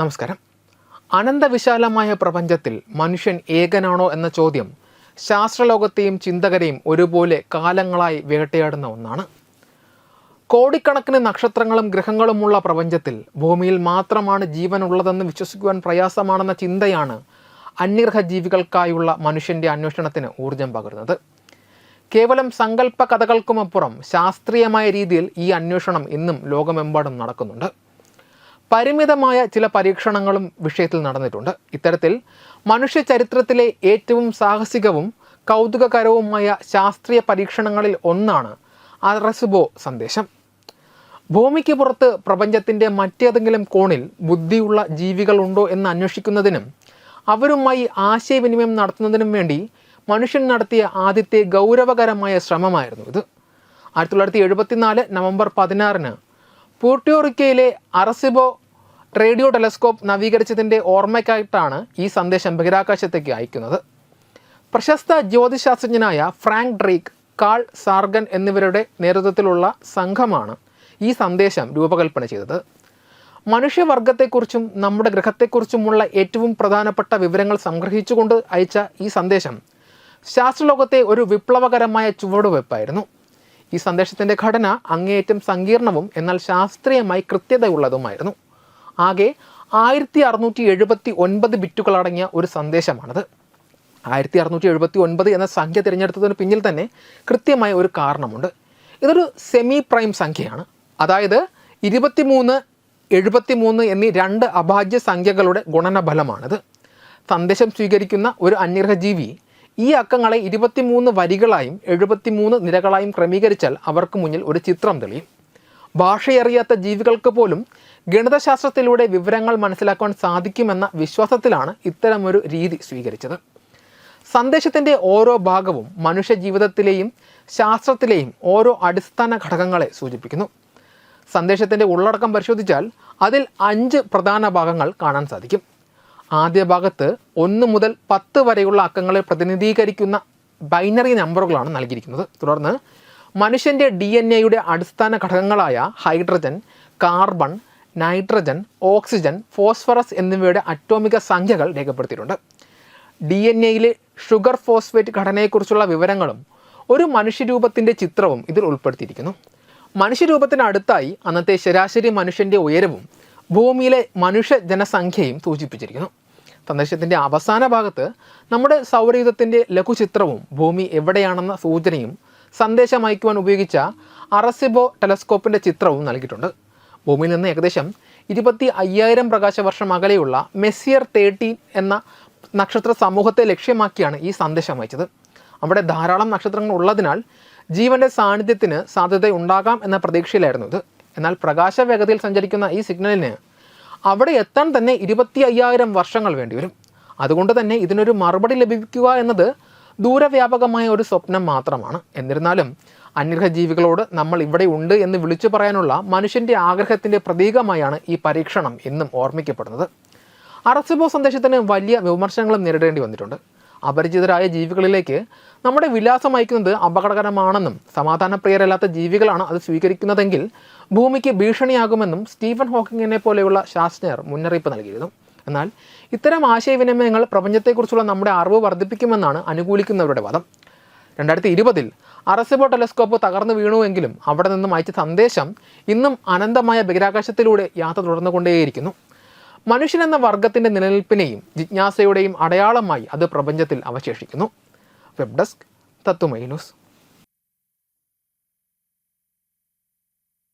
നമസ്കാരം. അനന്തവിശാലമായ പ്രപഞ്ചത്തിൽ മനുഷ്യൻ ഏകനാണോ എന്ന ചോദ്യം ശാസ്ത്രലോകത്തെയും ചിന്തകരെയും ഒരുപോലെ കാലങ്ങളായി വേട്ടയാടുന്ന ഒന്നാണ്. കോടിക്കണക്കിന് നക്ഷത്രങ്ങളും ഗ്രഹങ്ങളുമുള്ള പ്രപഞ്ചത്തിൽ ഭൂമിയിൽ മാത്രമാണ് ജീവനുള്ളതെന്ന് വിശ്വസിക്കുവാൻ പ്രയാസമാണെന്ന ചിന്തയാണ് അന്യഗ്രഹജീവികൾക്കായുള്ള മനുഷ്യന്റെ അന്വേഷണത്തിന് ഊർജം പകരുന്നത്. കേവലം സങ്കല്പ കഥകൾക്കുമപ്പുറം ശാസ്ത്രീയമായ രീതിയിൽ ഈ അന്വേഷണം ഇന്നും ലോകമെമ്പാടും നടക്കുന്നുണ്ട്. പരിമിതമായ ചില പരീക്ഷണങ്ങളും വിഷയത്തിൽ നടന്നിട്ടുണ്ട്. ഇത്തരത്തിൽ മനുഷ്യ ചരിത്രത്തിലെ ഏറ്റവും സാഹസികവും കൗതുകകരവുമായ ശാസ്ത്രീയ പരീക്ഷണങ്ങളിൽ ഒന്നാണ് അറസുബോ സന്ദേശം. ഭൂമിക്ക് പുറത്ത് പ്രപഞ്ചത്തിന്റെ മറ്റേതെങ്കിലും കോണിൽ ബുദ്ധിയുള്ള ജീവികളുണ്ടോ എന്ന് അന്വേഷിക്കുന്നതിനും അവരുമായി ആശയവിനിമയം നടത്തുന്നതിനും വേണ്ടി മനുഷ്യൻ നടത്തിയ ആദ്യത്തെ ഗൗരവകരമായ ശ്രമമായിരുന്നു ഇത്. ആയിരത്തി തൊള്ളായിരത്തി എഴുപത്തിനാല് നവംബർ പതിനാറിന് പൂർട്ടിയോറിക്കയിലെ അറസിബോ റേഡിയോ ടെലസ്കോപ്പ് നവീകരിച്ചതിന്റെ ഓർമ്മയ്ക്കായിട്ടാണ് ഈ സന്ദേശം ബഹിരാകാശത്തേക്ക് അയക്കുന്നത്. പ്രശസ്ത ജ്യോതിശാസ്ത്രജ്ഞനായ ഫ്രാങ്ക് ഡ്രീക്ക് കാൾ സാർഗൻ എന്നിവരുടെ നേതൃത്വത്തിലുള്ള സംഘമാണ് ഈ സന്ദേശം രൂപകൽപ്പന ചെയ്തത്. മനുഷ്യവർഗത്തെക്കുറിച്ചും നമ്മുടെ ഗ്രഹത്തെക്കുറിച്ചുമുള്ള ഏറ്റവും പ്രധാനപ്പെട്ട വിവരങ്ങൾ സംഗ്രഹിച്ചുകൊണ്ട് അയച്ച ഈ സന്ദേശം ശാസ്ത്രലോകത്തെ ഒരു വിപ്ലവകരമായ ചുവടുവെപ്പായിരുന്നു ഈ സന്ദേശത്തിന്റെ ഘടന അങ്ങേയറ്റം സങ്കീർണവും എന്നാൽ ശാസ്ത്രീയമായി കൃത്യതയുള്ളതുമായിരുന്നു. ആകെ ആയിരത്തി അറുന്നൂറ്റി എഴുപത്തി ഒൻപത് ബിറ്റുകളടങ്ങിയ ഒരു സന്ദേശമാണത്. ആയിരത്തി അറുന്നൂറ്റി എഴുപത്തി ഒൻപത് എന്ന സംഖ്യ തിരഞ്ഞെടുത്തതിന് പിന്നിൽ തന്നെ കൃത്യമായ ഒരു കാരണമുണ്ട്. ഇതൊരു സെമി പ്രൈം സംഖ്യയാണ്. അതായത് ഇരുപത്തിമൂന്ന് എഴുപത്തിമൂന്ന് എന്നീ രണ്ട് അഭാജ്യ സംഖ്യകളുടെ ഗുണനഫലമാണിത്. സന്ദേശം സ്വീകരിക്കുന്ന ഒരു അന്യഗ്രഹജീവി ഈ അക്കങ്ങളെ ഇരുപത്തിമൂന്ന് വരികളായും എഴുപത്തിമൂന്ന് നിരകളായും ക്രമീകരിച്ചാൽ അവർക്ക് മുന്നിൽ ഒരു ചിത്രം തെളിയും. ഭാഷയറിയാത്ത ജീവികൾക്ക് പോലും ഗണിതശാസ്ത്രത്തിലൂടെ വിവരങ്ങൾ മനസ്സിലാക്കുവാൻ സാധിക്കുമെന്ന വിശ്വാസത്തിലാണ് ഇത്തരമൊരു രീതി സ്വീകരിച്ചത്. സന്ദേശത്തിന്റെ ഓരോ ഭാഗവും മനുഷ്യ ജീവിതത്തിലെയും ശാസ്ത്രത്തിലെയും ഓരോ അടിസ്ഥാന ഘടകങ്ങളെ സൂചിപ്പിക്കുന്നു. സന്ദേശത്തിന്റെ ഉള്ളടക്കം പരിശോധിച്ചാൽ അതിൽ അഞ്ച് പ്രധാന ഭാഗങ്ങൾ കാണാൻ സാധിക്കും. ആദ്യ ഭാഗത്ത് ഒന്ന് മുതൽ പത്ത് വരെയുള്ള അക്കങ്ങളെ പ്രതിനിധീകരിക്കുന്ന ബൈനറി നമ്പറുകളാണ് നൽകിയിരിക്കുന്നത്. തുടർന്ന് മനുഷ്യന്റെ ഡി എൻ എയുടെ അടിസ്ഥാന ഘടകങ്ങളായ hydrogen carbon nitrogen oxygen phosphorus എന്നിവയുടെ അറ്റോമിക സംഖ്യകൾ രേഖപ്പെടുത്തിയിട്ടുണ്ട്. ഡി എൻ എയിലെ ഷുഗർ ഫോസ്ഫേറ്റ് ഘടനയെക്കുറിച്ചുള്ള വിവരങ്ങളും ഒരു മനുഷ്യരൂപത്തിന്റെ ചിത്രവും ഇതിൽ ഉൾപ്പെടുത്തിയിരിക്കുന്നു. മനുഷ്യരൂപത്തിന് അടുത്തായി അന്നത്തെ ശരാശരി മനുഷ്യന്റെ ഉയരവും ഭൂമിയിലെ മനുഷ്യ ജനസംഖ്യയും സൂചിപ്പിച്ചിരിക്കുന്നു. സന്ദേശത്തിന്റെ അവസാന ഭാഗത്ത് നമ്മുടെ സൗരയുധത്തിന്റെ ലഘുചിത്രവും ഭൂമി എവിടെയാണെന്ന സൂചനയും സന്ദേശം അയക്കുവാൻ ഉപയോഗിച്ച അറസിബോ ടെലസ്കോപ്പിന്റെ ചിത്രവും നൽകിയിട്ടുണ്ട്. ഭൂമിയിൽ നിന്ന് ഏകദേശം ഇരുപത്തി അയ്യായിരം പ്രകാശവർഷം അകലെയുള്ള മെസ്സിയർ തേർട്ടീൻ എന്ന നക്ഷത്ര സമൂഹത്തെ ലക്ഷ്യമാക്കിയാണ് ഈ സന്ദേശം അയച്ചത്. അവിടെ ധാരാളം നക്ഷത്രങ്ങൾ ഉള്ളതിനാൽ ജീവന്റെ സാന്നിധ്യത്തിന് സാധ്യത ഉണ്ടാകാം എന്ന പ്രതീക്ഷയിലായിരുന്നു ഇത്. എന്നാൽ പ്രകാശ വേഗതയിൽ സഞ്ചരിക്കുന്ന ഈ സിഗ്നലിന് അവിടെ എത്താൻ തന്നെ ഇരുപത്തി അയ്യായിരം വർഷങ്ങൾ വേണ്ടിവരും. അതുകൊണ്ട് തന്നെ ഇതിനൊരു മറുപടി ലഭിക്കുക എന്നത് ദൂരവ്യാപകമായ ഒരു സ്വപ്നം മാത്രമാണ്. എന്നിരുന്നാലും അന്യഗ്രഹ ജീവികളോട് നമ്മൾ ഇവിടെ ഉണ്ട് എന്ന് വിളിച്ചു പറയാനുള്ള മനുഷ്യന്റെ ആഗ്രഹത്തിന്റെ പ്രതീകമായാണ് ഈ പരീക്ഷണം എന്നും ഓർമ്മിക്കപ്പെടുന്നത്. അറസിബോ സന്ദേശത്തിന് വലിയ വിമർശനങ്ങളും നേരിടേണ്ടി വന്നിട്ടുണ്ട്. അപരിചിതരായ ജീവികളിലേക്ക് നമ്മുടെ വിലാസം അയക്കുന്നത് അപകടകരമാണെന്നും സമാധാനപ്രിയരല്ലാത്ത ജീവികളാണ് അത് സ്വീകരിക്കുന്നതെങ്കിൽ ഭൂമിക്ക് ഭീഷണിയാകുമെന്നും സ്റ്റീഫൻ ഹോക്കിങ്ങിനെ പോലെയുള്ള ശാസ്ത്രജ്ഞർ മുന്നറിയിപ്പ് നൽകിയിരുന്നു. എന്നാൽ ഇത്തരം ആശയവിനിമയങ്ങൾ പ്രപഞ്ചത്തെക്കുറിച്ചുള്ള നമ്മുടെ അറിവ് വർദ്ധിപ്പിക്കുമെന്നാണ് അനുകൂലിക്കുന്നവരുടെ വാദം. രണ്ടായിരത്തി ഇരുപതിൽ അറസിബോ ടെലസ്കോപ്പ് തകർന്നു വീണുവെങ്കിലും അവിടെ നിന്നും അയച്ച സന്ദേശം ഇന്നും അനന്തമായ ബഹിരാകാശത്തിലൂടെ യാത്ര തുടർന്നുകൊണ്ടേയിരിക്കുന്നു. മനുഷ്യനെന്ന വർഗത്തിന്റെ നിലനിൽപ്പിനെയും ജിജ്ഞാസയുടെയും അടയാളമായി അത് പ്രപഞ്ചത്തിൽ അവശേഷിക്കുന്നു. Web desk Tatwamayi news.